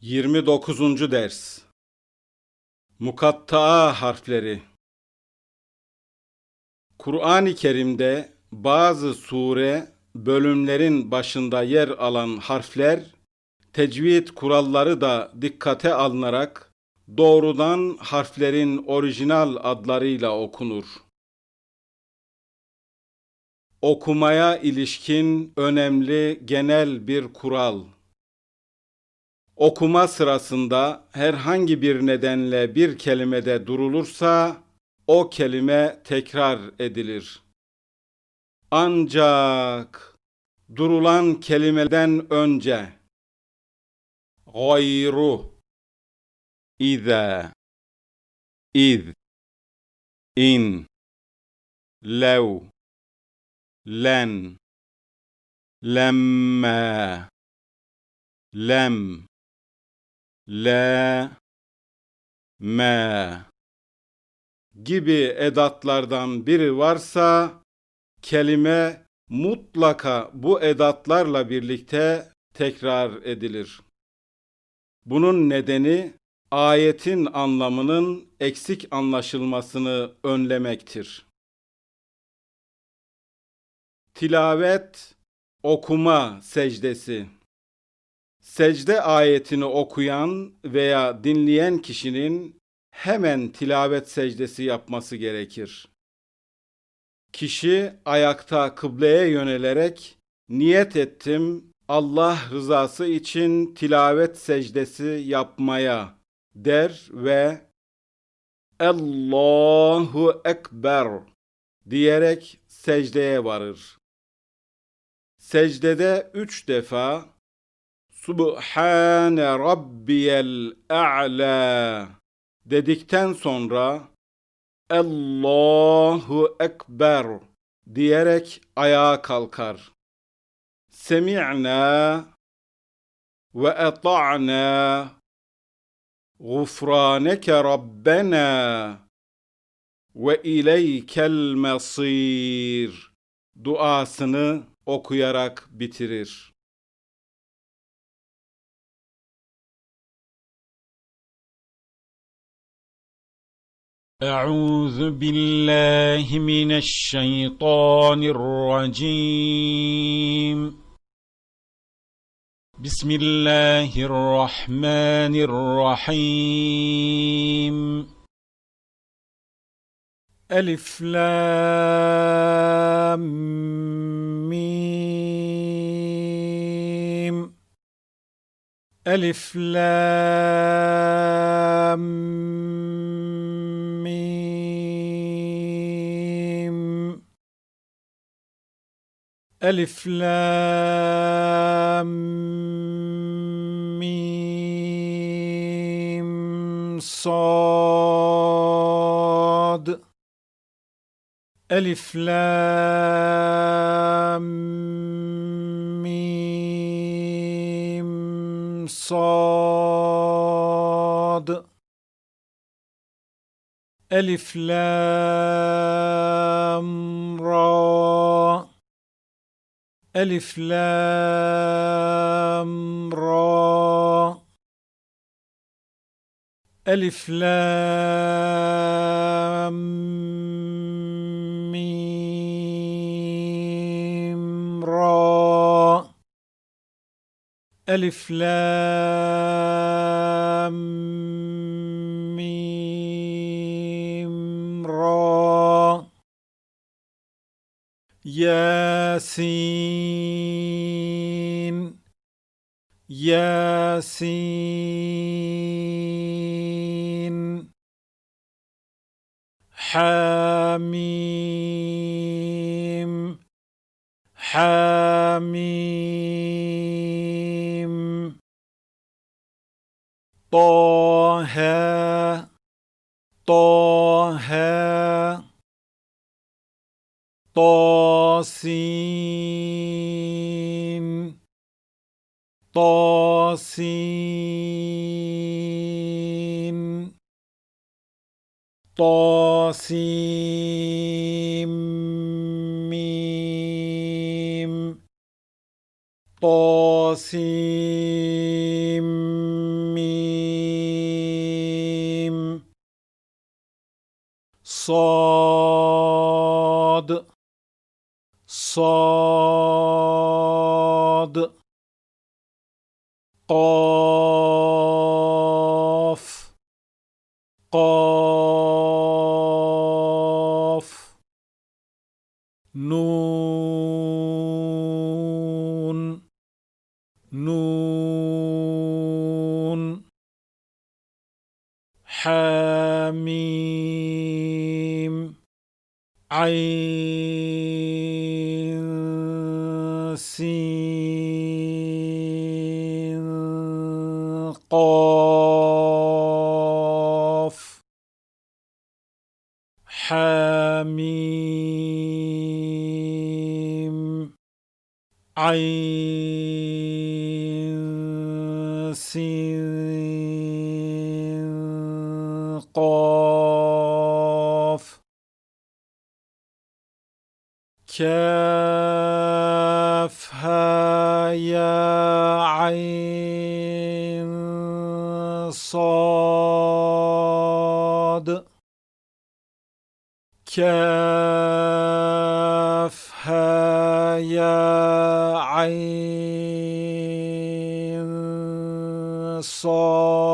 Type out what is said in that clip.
29. ders Mukatta'a harfleri Kur'an-ı Kerim'de bazı sure bölümlerin başında yer alan harfler tecvid kuralları da dikkate alınarak doğrudan harflerin orijinal adlarıyla okunur. Okumaya ilişkin önemli genel bir kural Okuma sırasında herhangi bir nedenle bir kelimede durulursa o kelime tekrar edilir. Ancak durulan kelimeden önce gayru İza iz in lev len lemma lem la, me gibi edatlardan biri varsa kelime mutlaka bu edatlarla birlikte tekrar edilir. Bunun nedeni ayetin anlamının eksik anlaşılmasını önlemektir. Tilavet, okuma secdesi secde ayetini okuyan veya dinleyen kişinin hemen tilavet secdesi yapması gerekir. Kişi ayakta kıbleye yönelerek niyet ettim Allah rızası için tilavet secdesi yapmaya der ve Allahu Ekber diyerek secdeye varır. Secdede üç defa Subhane Rabbiyel A'la dedikten sonra Allahu Ekber diyerek ayağa kalkar. Semi'na ve eta'na gufraneke Rabbena ve ileykel mesir duasını okuyarak bitirir. أعوذ بالله من الشيطان الرجيم. بسم الله الرحمن الرحيم. ألف لام ميم. ألف لام ألف لام ميم صاد. ألف لام ميم صاد. ألف لام را ألف لام را. ألف لام ميم را. ألف لام ميم را. ياسين ياسين حاميم حاميم طه طه Tosim Tosim Mim. Tosim Mim. قاف. قاف. نون. نون. حميم. عين. Qaf. Hamim. Ayn Sin. Qaf. Kaf. صاد كافها يا عين صاد